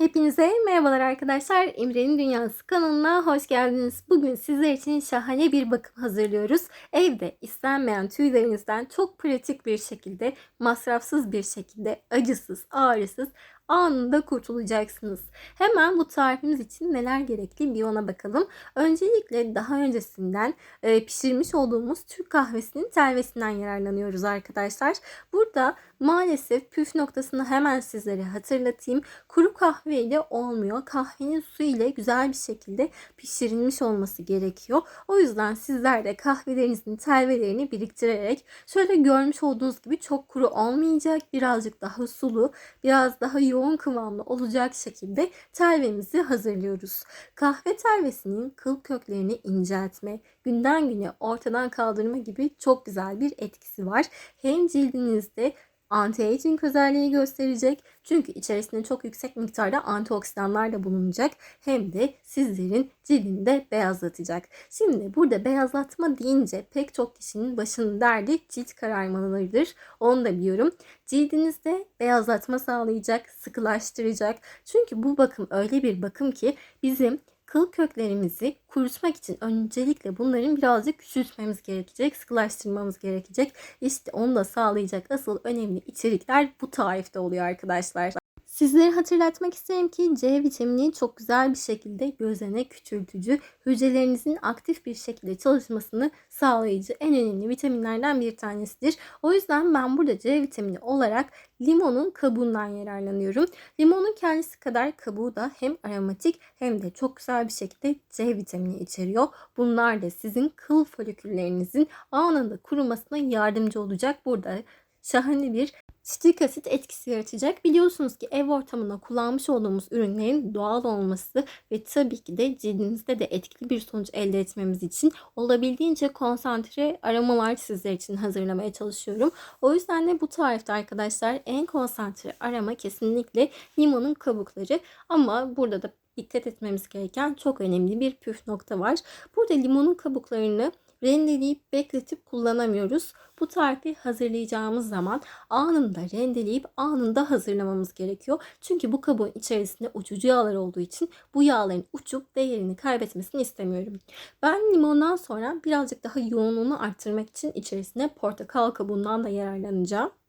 Hepinize merhabalar arkadaşlar. İmre'nin Dünyası kanalına hoş geldiniz. Bugün sizler için şahane bir bakım hazırlıyoruz. Evde istenmeyen tüylerinizden çok pratik bir şekilde, masrafsız bir şekilde, acısız, ağrısız anında kurtulacaksınız. Hemen bu tarifimiz için neler gerekli bir ona bakalım. Öncelikle daha öncesinden e, pişirmiş olduğumuz Türk kahvesinin telvesinden yararlanıyoruz arkadaşlar. Burada maalesef püf noktasını hemen sizlere hatırlatayım. Kuru kahve ile olmuyor. Kahvenin su ile güzel bir şekilde pişirilmiş olması gerekiyor. O yüzden sizler de kahvelerinizin telvelerini biriktirerek şöyle görmüş olduğunuz gibi çok kuru olmayacak. Birazcık daha sulu, biraz daha yoğun kıvamlı olacak şekilde telvemizi hazırlıyoruz. Kahve telvesinin kıl köklerini inceltme, günden güne ortadan kaldırma gibi çok güzel bir etkisi var. Hem cildinizde anti-aging özelliği gösterecek. Çünkü içerisinde çok yüksek miktarda antioksidanlar da bulunacak. Hem de sizlerin cildini beyazlatacak. Şimdi burada beyazlatma deyince pek çok kişinin başının derdi cilt kararmalarıdır. Onu da biliyorum. Cildinizde beyazlatma sağlayacak, sıkılaştıracak. Çünkü bu bakım öyle bir bakım ki bizim kıl köklerimizi kurutmak için öncelikle bunların birazcık küçültmemiz gerekecek, sıkılaştırmamız gerekecek. İşte onu da sağlayacak asıl önemli içerikler bu tarifte oluyor arkadaşlar. Sizlere hatırlatmak isterim ki C vitamini çok güzel bir şekilde gözene küçültücü, hücrelerinizin aktif bir şekilde çalışmasını sağlayıcı en önemli vitaminlerden bir tanesidir. O yüzden ben burada C vitamini olarak limonun kabuğundan yararlanıyorum. Limonun kendisi kadar kabuğu da hem aromatik hem de çok güzel bir şekilde C vitamini içeriyor. Bunlar da sizin kıl foliküllerinizin anında kurumasına yardımcı olacak. Burada şahane bir Sitrik asit etkisi yaratacak. Biliyorsunuz ki ev ortamında kullanmış olduğumuz ürünlerin doğal olması ve tabii ki de cildinizde de etkili bir sonuç elde etmemiz için olabildiğince konsantre aromalar sizler için hazırlamaya çalışıyorum. O yüzden de bu tarifte arkadaşlar en konsantre aroma kesinlikle limonun kabukları ama burada da dikkat etmemiz gereken çok önemli bir püf nokta var. Burada limonun kabuklarını rendeleyip bekletip kullanamıyoruz. Bu tarifi hazırlayacağımız zaman anında rendeleyip anında hazırlamamız gerekiyor. Çünkü bu kabuğun içerisinde uçucu yağlar olduğu için bu yağların uçup değerini kaybetmesini istemiyorum. Ben limondan sonra birazcık daha yoğunluğunu arttırmak için içerisine portakal kabuğundan da yararlanacağım.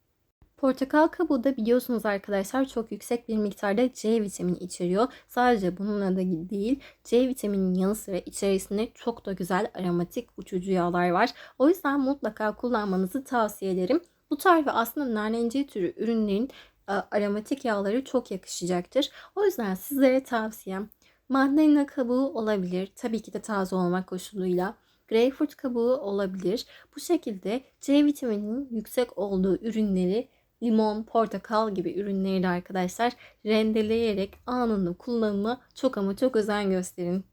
Portakal kabuğu da biliyorsunuz arkadaşlar çok yüksek bir miktarda C vitamini içeriyor. Sadece bununla da değil C vitamininin yanı sıra içerisinde çok da güzel aromatik uçucu yağlar var. O yüzden mutlaka kullanmanızı tavsiye ederim. Bu tarife aslında narenciye türü ürünlerin aromatik yağları çok yakışacaktır. O yüzden sizlere tavsiyem mandalina kabuğu olabilir. Tabii ki de taze olmak koşuluyla. Greyfurt kabuğu olabilir. Bu şekilde C vitamininin yüksek olduğu ürünleri limon, portakal gibi ürünleri de arkadaşlar rendeleyerek anında kullanıma çok ama çok özen gösterin.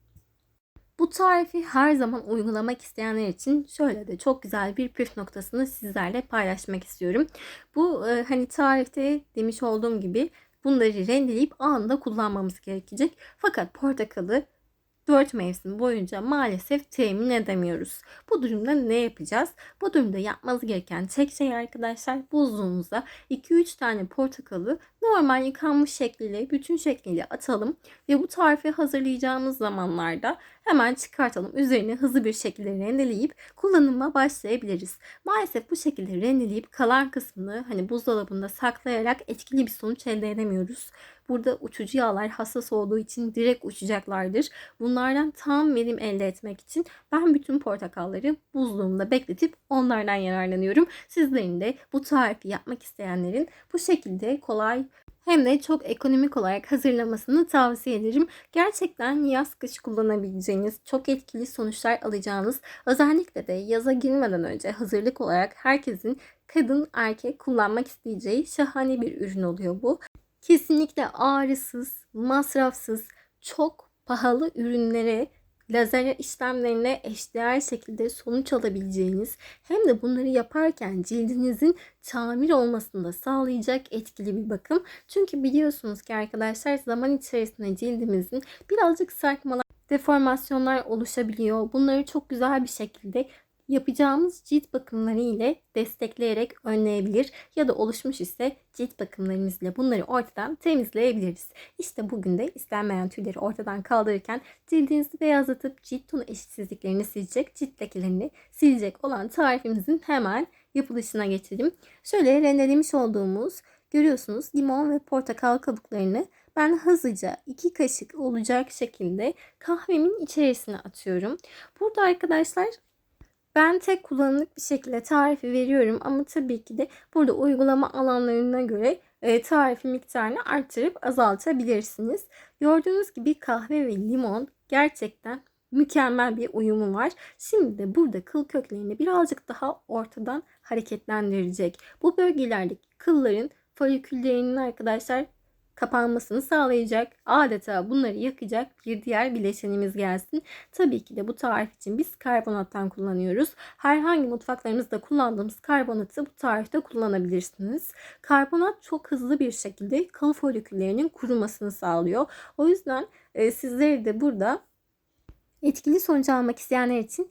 Bu tarifi her zaman uygulamak isteyenler için şöyle de çok güzel bir püf noktasını sizlerle paylaşmak istiyorum. Bu e, hani tarifte demiş olduğum gibi bunları rendeleyip anında kullanmamız gerekecek. Fakat portakalı 4 mevsim boyunca maalesef temin edemiyoruz. Bu durumda ne yapacağız? Bu durumda yapmanız gereken tek şey arkadaşlar buzluğunuza 2-3 tane portakalı normal yıkanmış şekliyle bütün şekliyle atalım ve bu tarifi hazırlayacağımız zamanlarda hemen çıkartalım. Üzerine hızlı bir şekilde rendeleyip kullanıma başlayabiliriz. Maalesef bu şekilde rendeleyip kalan kısmını hani buzdolabında saklayarak etkili bir sonuç elde edemiyoruz. Burada uçucu yağlar hassas olduğu için direkt uçacaklardır. Bunlardan tam verim elde etmek için ben bütün portakalları buzluğumda bekletip onlardan yararlanıyorum. Sizlerin de bu tarifi yapmak isteyenlerin bu şekilde kolay hem de çok ekonomik olarak hazırlamasını tavsiye ederim. Gerçekten yaz kış kullanabileceğiniz, çok etkili sonuçlar alacağınız, özellikle de yaza girmeden önce hazırlık olarak herkesin kadın erkek kullanmak isteyeceği şahane bir ürün oluyor bu. Kesinlikle ağrısız, masrafsız, çok pahalı ürünlere lazer işlemlerine eşdeğer şekilde sonuç alabileceğiniz hem de bunları yaparken cildinizin tamir olmasını da sağlayacak etkili bir bakım. Çünkü biliyorsunuz ki arkadaşlar zaman içerisinde cildimizin birazcık sarkmalar, deformasyonlar oluşabiliyor. Bunları çok güzel bir şekilde yapacağımız cilt bakımları ile destekleyerek önleyebilir ya da oluşmuş ise cilt bakımlarımızla bunları ortadan temizleyebiliriz. İşte bugün de istenmeyen tüyleri ortadan kaldırırken cildinizi beyazlatıp cilt tonu eşitsizliklerini silecek, cilt lekelerini silecek olan tarifimizin hemen yapılışına geçelim. Şöyle rendelemiş olduğumuz görüyorsunuz limon ve portakal kabuklarını ben hızlıca 2 kaşık olacak şekilde kahvemin içerisine atıyorum. Burada arkadaşlar ben tek kullanımlık bir şekilde tarifi veriyorum ama tabii ki de burada uygulama alanlarına göre e, tarifi miktarını arttırıp azaltabilirsiniz. Gördüğünüz gibi kahve ve limon gerçekten mükemmel bir uyumu var. Şimdi de burada kıl köklerini birazcık daha ortadan hareketlendirecek. Bu bölgelerdeki kılların foliküllerinin arkadaşlar kapanmasını sağlayacak. Adeta bunları yakacak bir diğer bileşenimiz gelsin. Tabii ki de bu tarif için biz karbonattan kullanıyoruz. Herhangi mutfaklarınızda kullandığımız karbonatı bu tarifte kullanabilirsiniz. Karbonat çok hızlı bir şekilde kıl foliküllerinin kurumasını sağlıyor. O yüzden e, sizleri de burada etkili sonuç almak isteyenler için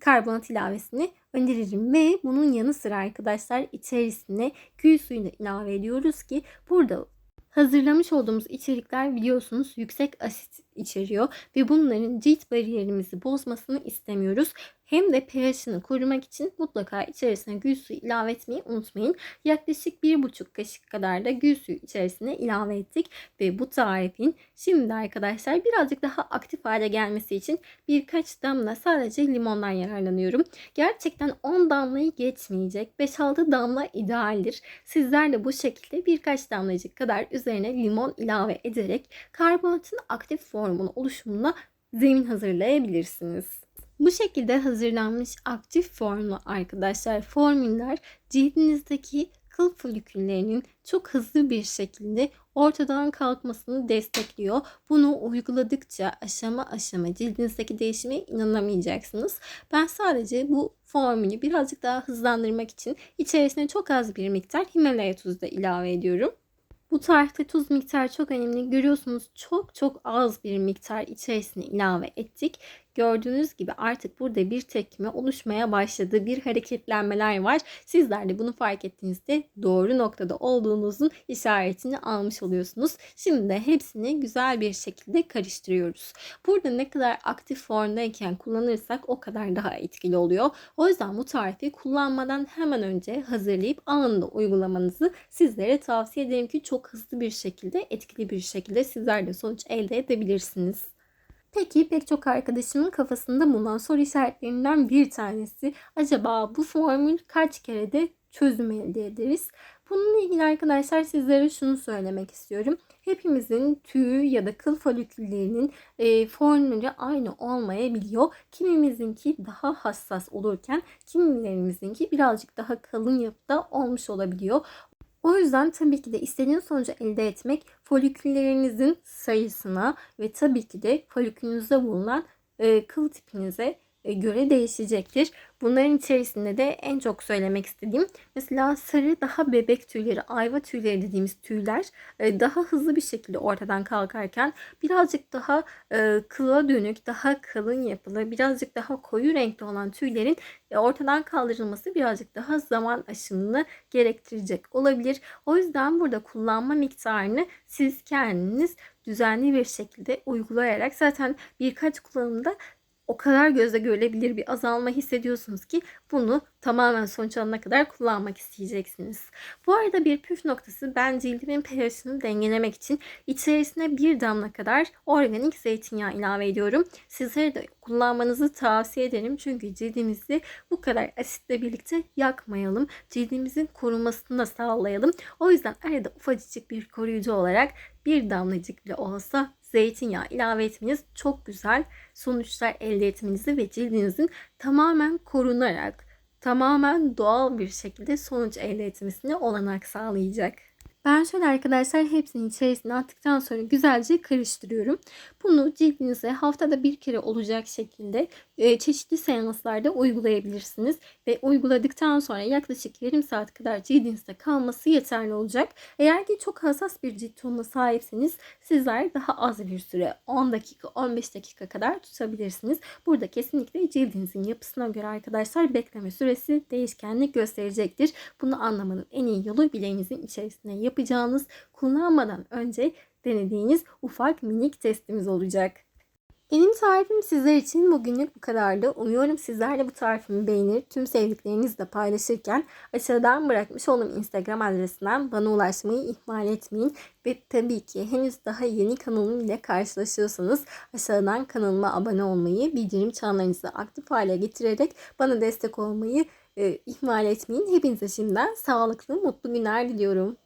karbonat ilavesini öneririm ve bunun yanı sıra arkadaşlar içerisine gül suyunu ilave ediyoruz ki burada Hazırlamış olduğumuz içerikler biliyorsunuz yüksek asit içeriyor ve bunların cilt bariyerimizi bozmasını istemiyoruz. Hem de pH'ini korumak için mutlaka içerisine gül suyu ilave etmeyi unutmayın. Yaklaşık 1,5 kaşık kadar da gül suyu içerisine ilave ettik. Ve bu tarifin şimdi arkadaşlar birazcık daha aktif hale gelmesi için birkaç damla sadece limondan yararlanıyorum. Gerçekten 10 damlayı geçmeyecek. 5-6 damla idealdir. Sizler de bu şekilde birkaç damlacık kadar üzerine limon ilave ederek karbonatın aktif formunu oluşumuna zemin hazırlayabilirsiniz. Bu şekilde hazırlanmış aktif formlu arkadaşlar formüller cildinizdeki kıl foliküllerinin çok hızlı bir şekilde ortadan kalkmasını destekliyor. Bunu uyguladıkça aşama aşama cildinizdeki değişime inanamayacaksınız. Ben sadece bu formülü birazcık daha hızlandırmak için içerisine çok az bir miktar Himalaya tuzu da ilave ediyorum. Bu tarifte tuz miktarı çok önemli. Görüyorsunuz çok çok az bir miktar içerisine ilave ettik. Gördüğünüz gibi artık burada bir tepkime oluşmaya başladı. Bir hareketlenmeler var. Sizler de bunu fark ettiğinizde doğru noktada olduğunuzun işaretini almış oluyorsunuz. Şimdi de hepsini güzel bir şekilde karıştırıyoruz. Burada ne kadar aktif formdayken kullanırsak o kadar daha etkili oluyor. O yüzden bu tarifi kullanmadan hemen önce hazırlayıp anında uygulamanızı sizlere tavsiye ederim ki çok hızlı bir şekilde, etkili bir şekilde sizler de sonuç elde edebilirsiniz. Peki pek çok arkadaşımın kafasında bulunan soru işaretlerinden bir tanesi acaba bu formül kaç kere de çözüm elde ederiz? Bununla ilgili arkadaşlar sizlere şunu söylemek istiyorum. Hepimizin tüy ya da kıl foliküllerinin e, formülü aynı olmayabiliyor. Kimimizinki daha hassas olurken kimilerimizinki birazcık daha kalın yapıda olmuş olabiliyor. O yüzden tabii ki de istediğiniz sonucu elde etmek foliküllerinizin sayısına ve tabii ki de folikülünüzde bulunan e, kıl tipinize göre değişecektir. Bunların içerisinde de en çok söylemek istediğim mesela sarı daha bebek tüyleri, ayva tüyleri dediğimiz tüyler e, daha hızlı bir şekilde ortadan kalkarken birazcık daha e, kıla dönük, daha kalın yapılı, birazcık daha koyu renkli olan tüylerin ortadan kaldırılması birazcık daha zaman aşımını gerektirecek olabilir. O yüzden burada kullanma miktarını siz kendiniz düzenli bir şekilde uygulayarak zaten birkaç kullanımda o kadar gözle görülebilir bir azalma hissediyorsunuz ki bunu tamamen sonuç alana kadar kullanmak isteyeceksiniz. Bu arada bir püf noktası ben cildimin pH'ini dengelemek için içerisine bir damla kadar organik zeytinyağı ilave ediyorum. Sizlere de kullanmanızı tavsiye ederim. Çünkü cildimizi bu kadar asitle birlikte yakmayalım. Cildimizin korunmasını da sağlayalım. O yüzden arada ufacık bir koruyucu olarak bir damlacık bile olsa zeytinyağı ilave etmeniz çok güzel sonuçlar elde etmenizi ve cildinizin tamamen korunarak tamamen doğal bir şekilde sonuç elde etmesine olanak sağlayacak. Ben şöyle arkadaşlar hepsini içerisine attıktan sonra güzelce karıştırıyorum. Bunu cildinize haftada bir kere olacak şekilde e, çeşitli seanslarda uygulayabilirsiniz. Ve uyguladıktan sonra yaklaşık yarım saat kadar cildinizde kalması yeterli olacak. Eğer ki çok hassas bir cilt tonuna sahipseniz sizler daha az bir süre 10 dakika 15 dakika kadar tutabilirsiniz. Burada kesinlikle cildinizin yapısına göre arkadaşlar bekleme süresi değişkenlik gösterecektir. Bunu anlamanın en iyi yolu bileğinizin içerisine yapacağınız kullanmadan önce denediğiniz ufak minik testimiz olacak. Benim tarifim sizler için bugünlük bu kadardı. Umuyorum sizler de bu tarifimi beğenir, tüm sevdiklerinizle paylaşırken aşağıdan bırakmış olduğum Instagram adresinden bana ulaşmayı ihmal etmeyin. Ve tabii ki henüz daha yeni kanalım ile karşılaşıyorsanız aşağıdan kanalıma abone olmayı, bildirim çanlarınızı aktif hale getirerek bana destek olmayı e, ihmal etmeyin. Hepinize şimdiden sağlıklı, mutlu günler diliyorum.